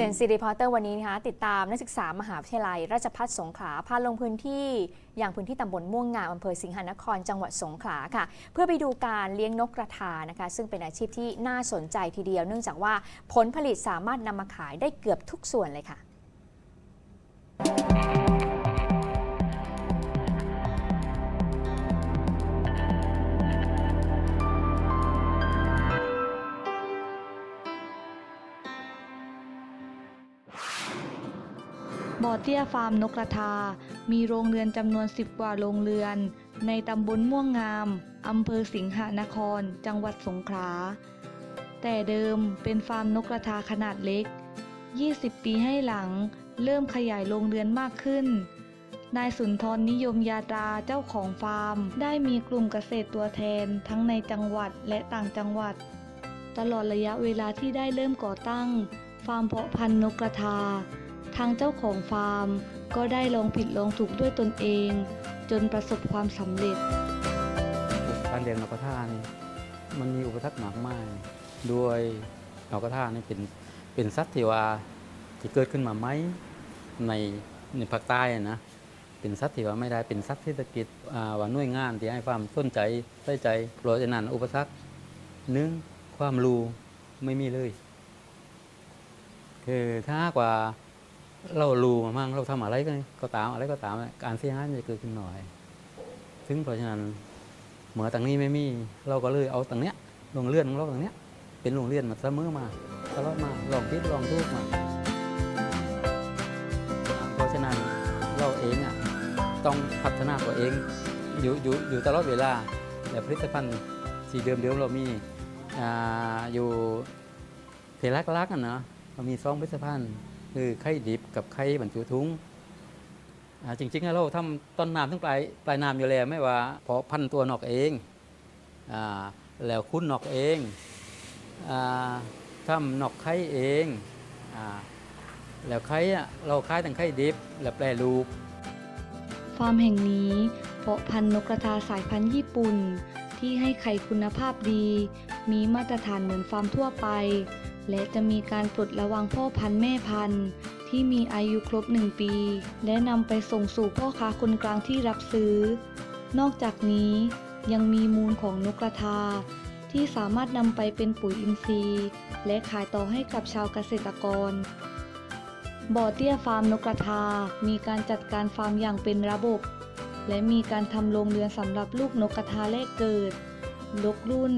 เจนซีรีพอร์เตอร์วันนี้นะคะติดตามนักศึกษามหาวิทยาลัย ราชภัฏสงขลาพาลงพื้นที่อย่างพื้นที่ตำบลม่วงงามอำเภอสิงหนครจังหวัดสงขลาค่ะ เพื่อไปดูการเลี้ยงนกกระทานะคะ ซึ่งเป็นอาชีพที่น่าสนใจทีเดียว เนื่องจากว่าผลผลิตสามารถนำมาขายได้เกือบทุกส่วนเลยค่ะ บ่อเตี้ยฟาร์มนกกระทา มีโรงเรือนจำนวน 10 กว่าโรงเรือน ในตำบลม่วงงามอำเภอสิงหนคร จังหวัดสงขลา แต่เดิมเป็นฟาร์มนกกระทาขนาดเล็ก 20 ปีให้หลัง เริ่มขยายโรงเรือนมากขึ้น นายสุนทรนิยมยาตราเจ้าของฟาร์ม ได้มีกลุ่มเกษตรตัวแทนทั้งในจังหวัดและต่างจังหวัด ตลอดระยะเวลาที่ได้เริ่มก่อตั้ง ฟาร์มเพาะพันธุ์นกกระทา ทางเจ้าของฟาร์มก็ได้ลองผิดลองถูกด้วยตนเอง จนประสบความสำเร็จ การเลี้ยงนกกระทานี่มันมีอุปสรรคมากมายด้วยนกกระทานี่เป็นเป็นสัตว์ที่ว่าที่เกิดขึ้นมาไหมในในภาคใต้นะเป็นสัตว์ที่ว่าไม่ได้เป็นสัตว์เศรษฐกิจว่าหน่วยงานที่ให้ความสนใจใส่ใจเพราะฉะนั้นอุปสรรคหนึ่งความรู้ไม่มีเลย คือถ้าหากว่า เรารู้มามั่งเราทำอะไรก็ก็ตามอะไรก็ตาม การเสียหายมันจะเกิดขึ้นหน่อยถึงเพราะฉะนั้นเหมือตังนี้ไม่มี เราก็เลยเอาตังเนี้ยลงเลื่อนของเราตังเนี้ย เป็นโรงเรียนมาเสมอมาตลอดมาลองคิดลองทุกมาเพราะฉะนั้นเราเองอะต้องพัฒนาตัวเองอยู่อยู่อยู่ตลอดเวลาแต่ผลิตภัณฑ์สีเดิมเดิมเรามีอ่าอยู่เพลักลักอะเนาะเรามีซองผลิตภัณฑ์ คือไข่ดิบกับไข่บรรจุถุงจริงๆแล้วเราทำต้นน้ำทั้งปลายปลายน้ำอยู่แล้วไม่ว่าเพาะพันตัวนอกเองอแล้วคุ้นนอกเองอาทำนอกไข่เองอแล้วไข่อะเราขายทั้งไข่ดิบแล้วแปรรูปฟาร์มแห่งนี้เพาะพันธุ์นกกระทาสายพันธุ์ญี่ปุ่น ที่ให้ไข่คุณภาพดี มีมาตรฐานเหมือนฟาร์มทั่วไป และจะมีการปลดระวังพ่อพันธุ์แม่พันธุ์ ที่มีอายุครบ 1 ปี และนำไปส่งสู่พ่อค้าคนกลางที่รับซื้อ นอกจากนี้ยังมีมูลของนกกระทา ที่สามารถนำไปเป็นปุ๋ยอินทรีย์ และขายต่อให้กับชาวเกษตรกร บ่อเตี้ยฟาร์มนกกระทา มีการจัดการฟาร์มอย่างเป็นระบบ และมีการทำโรงเรือนสำหรับลูกนกกระทาแรกเกิด นกรุ่น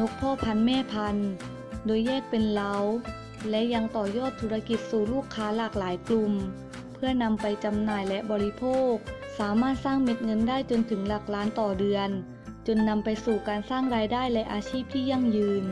นกพ่อพันธุ์แม่พันธุ์ โดยแยกเป็นเล้า และยังต่อยอดธุรกิจสู่ลูกค้าหลากหลายกลุ่ม เพื่อนำไปจำหน่ายและบริโภค สามารถสร้างเม็ดเงินได้จนถึงหลักล้านต่อเดือน จนนำไปสู่การสร้างรายได้และอาชีพที่ยั่งยืน